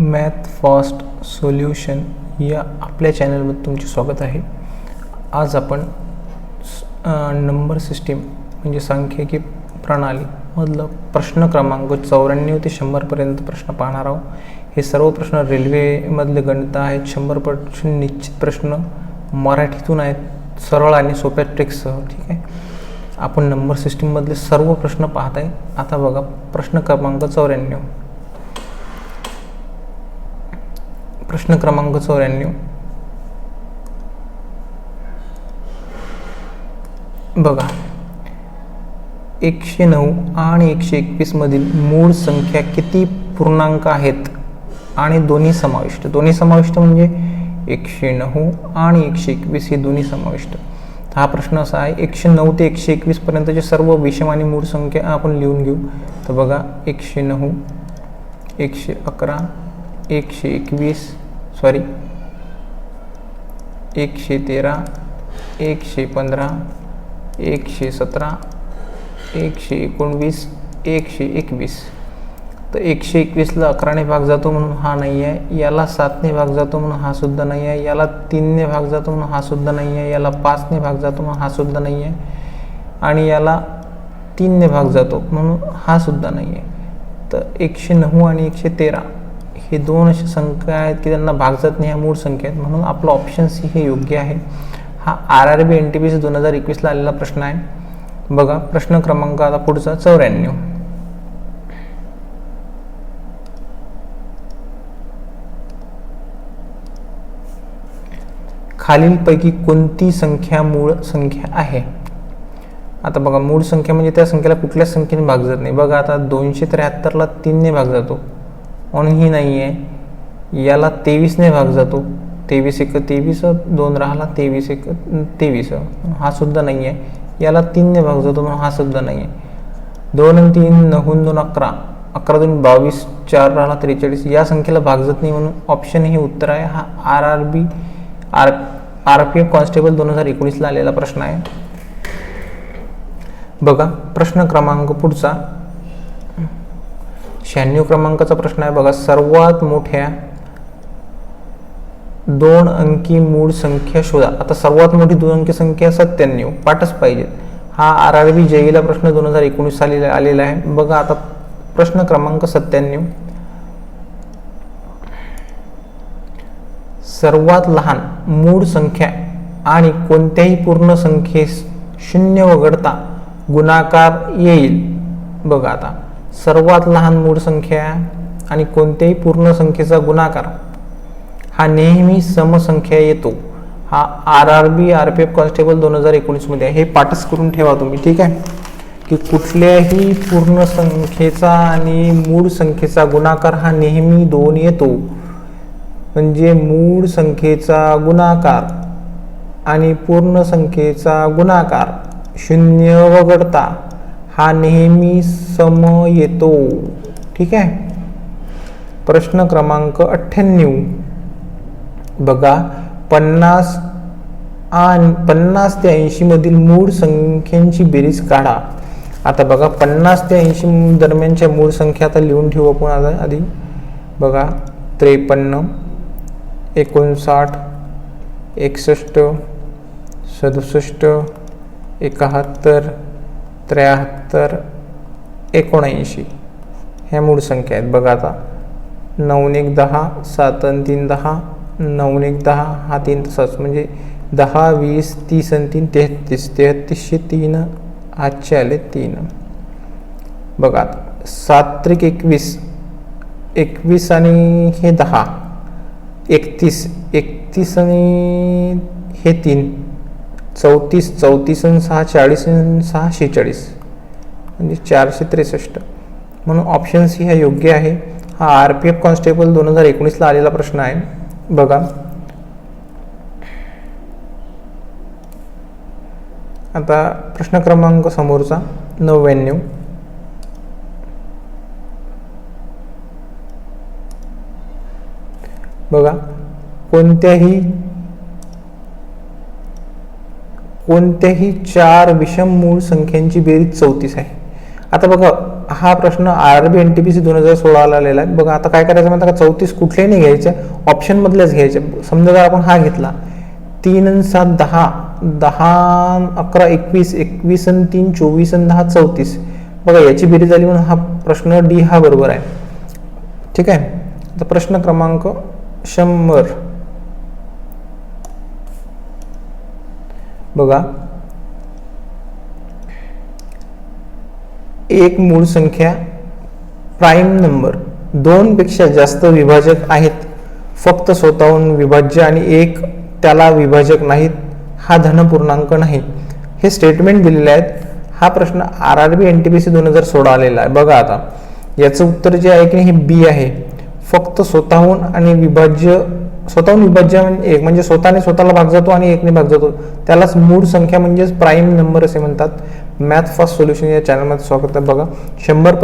Math fast solution या आपल्या चॅनलमध्ये तुमचे स्वागत आहे. आज आपण नंबर सिस्टीम म्हणजे सांख्यिकी प्रणालीमधलं प्रश्न क्रमांक चौऱ्याण्णव ते शंभरपर्यंत प्रश्न पाहणार आहोत. हे सर्व प्रश्न रेल्वेमधले गणित आहेत. शंभर प्रश्न निश्चित प्रश्न मराठीतून आहेत. सरळ आणि सोप्या ट्रिक्ससह ठीक आहे? आपण नंबर सिस्टीममधले सर्व प्रश्न पाहत आहे. आता बघा प्रश्न क्रमांक चौऱ्याण्णव. प्रश्न क्रमांक चौऱ्याण्णव. बघा एकशे नऊ आणि एकशे एकवीसमधील मूळ संख्या किती पूर्णांक आहेत? आणि दोन्ही समाविष्ट. दोन्ही समाविष्ट म्हणजे एकशे नऊ आणि एकशे एकवीस हे दोन्ही समाविष्ट. हा प्रश्न असा आहे एकशे नऊ ते एकशे एकवीसपर्यंतचे सर्व विषम आणि मूळ संख्या आपण लिहून घेऊ. तर बघा एकशे नऊ एकशे अकरा एकशे एकवीस सॉरी एकशे तेरा एकशे पंधरा एकशे सतरा एकशे एकोणवीस एकशे एकवीस. तर एकशे एकवीसला अकराने भाग जातो म्हणून हा नाही आहे याला सातने भाग जातो म्हणून हा सुद्धा नाही आहे याला तीनने भाग जातो म्हणून हा सुद्धा नाही आहे याला पाचने भाग जातो म्हणून हा सुद्धा नाही आहे आणि याला तीनने भाग जातो म्हणून हा सुद्धा नाही आहे तर एकशे नऊ आणि एकशे तेरा. हे दोन अशा संख्या आहेत की त्यांना भाग जात नाही ह्या मूळ संख्या आहेत. म्हणून आपलं ऑप्शन सी हे योग्य आहे. हा R R B N T P C दोन हजार एकवीसला आलेला प्रश्न आहे. बघा प्रश्न क्रमांक आता पुढचा चौऱ्याण्णव. खालीलपैकी कोणती संख्या मूळ संख्या आहे? आता बघा मूळ संख्या म्हणजे त्या संख्येला कुठल्याच संख्येने भाग जात नाही? बघा आता दोनशे त्र्याहत्तरला तीनने भाग जातो. म्हणून ही नाही आहे याला तेवीसने भाग जातो. तेवीस एक तेवीस दोन राहिला तेवीस एक तेवीस. हा सुद्धा नाही आहे याला तीनने भाग जातो म्हणून हा सुद्धा नाही आहे दोन आणि तीन नहून दोन अकरा. अकरा दोन बावीस चार राहिला त्रेचाळीस. या संख्येला भाग जात नाही म्हणून ऑप्शन हे उत्तर आहे. हा R R B R R P F constable दोन हजार एकोणीसला आलेला प्रश्न आहे. बघा प्रश्न क्रमांक पुढचा. शहाण्णव क्रमांकाचा प्रश्न आहे बघा. सर्वात मोठ्या दोन अंकी मूळ संख्या शोधा. आता सर्वात मोठी दोन अंकी संख्या सत्त्याण्णव. पाठच पाहिजेत हा आर आर बी जेईला प्रश्न दोन हजार एकोणीस साली आलेला आहे. बघा आता प्रश्न क्रमांक सत्त्याण्णव. सर्वात लहान मूळ संख्या आणि कोणत्याही पूर्ण संख्येस शून्य वगळता गुणाकार येईल. बघा आता. सर्वात लहान मूळ संख्या आणि कोणत्याही पूर्ण संख्येचा गुणाकार हा नेहमी समसंख्या येतो. हा R R B R P F constable दोन हजार एकोणीसमध्ये आहे. हे पाठच करून ठेवा तुम्ही ठीक आहे? की कुठल्याही पूर्ण संख्येचा आणि मूळ संख्येचा गुणाकार हा नेहमी दोन येतो. म्हणजे मूळ संख्येचा गुणाकार आणि पूर्ण संख्येचा गुणाकार शून्य वगळता. हा नेहमी सम येतो. ठीक आहे? प्रश्न क्रमांक अठ्ठ्याण्णव. बघा पन्नास आणि पन्नास ते ऐंशीमधील मूळ संख्यांची बेरीज काढा. आता बघा पन्नास ते ऐंशी दरम्यानच्या मूळ संख्या आता लिहून ठेवू आपण आता आधी. बघा त्रेपन्न एकोणसाठ एकसष्ट सदुसष्ट एकाहत्तर त्र्याहत्तर एकोणऐंशी. ह्या मूळ संख्या आहेत. बघा आता. नऊन एक दहा सात आणि तीन दहा. नऊन एक दहा हा तीन तसाच. म्हणजे दहा वीस तीस आणि तीन तेहत्तीस. तेहत्तीसशे तीन आजचे आले तीन. बघा आता. सात त्रिक एकवीस. एकवीस आणि हे दहा. एकतीस. एकतीस आणि हे तीन. चौतीस चौतीस आणि सहा चाळीस आणि सहा शेहेचाळीस म्हणजे चारशे त्रेसष्ट. म्हणून ऑप्शन सी हा योग्य आहे. हा आर पी एफ कॉन्स्टेबल दोन हजार एकोणीसला आलेला प्रश्न आहे. बघा. आता प्रश्न क्रमांक समोरचा नव्याण्णव. बघा. कोणत्याही कोणत्याही चार विषम मूळ संख्यांची बेरीज चौतीस आहे. आता बघा हा प्रश्न R B N T P C दोन हजार सोळाला आलेला आहे. बघा आता काय करायचं म्हणता का? चौतीस कुठल्याही नाही घ्यायचे ऑप्शनमधल्याच घ्यायचे. समजा जर आपण हा घेतला तीन आणि सात दहा दहा अकरा एकवीस एकवीस आणि तीन चोवीस आणि दहा चौतीस. बघा याची बेरीज झाली म्हणून हा प्रश्न डी हा बरोबर आहे. ठीक आहे? तर प्रश्न क्रमांक शंभर. बघा. एक मूळ संख्या प्राईम नंबर. दोनपेक्षा जास्त विभाजक आहेत. फक्त स्वतःहून विभाज्य आणि एक त्याला विभाजक नाहीत हा धनपूर्णांक नाही. हे स्टेटमेंट दिलेले आहेत. हा प्रश्न R R B N T P C दोन हजार सोळा आलेला आहे. बघा आता. याचं उत्तर जे आहे की नाही हे बी आहे. फक्त स्वतःहून आणि विभाज्य स्वतःहून विभाज्य एक म्हणजे स्वतःने स्वतःला भाग जातो आणि एकने भाग जातो. त्यालाच मूळ संख्या म्हणजेच प्राईम नंबर असे म्हणतात. मॅथ फास्ट सोल्युशन या चॅनलमध्ये स्वागत आहे. बघा शंभर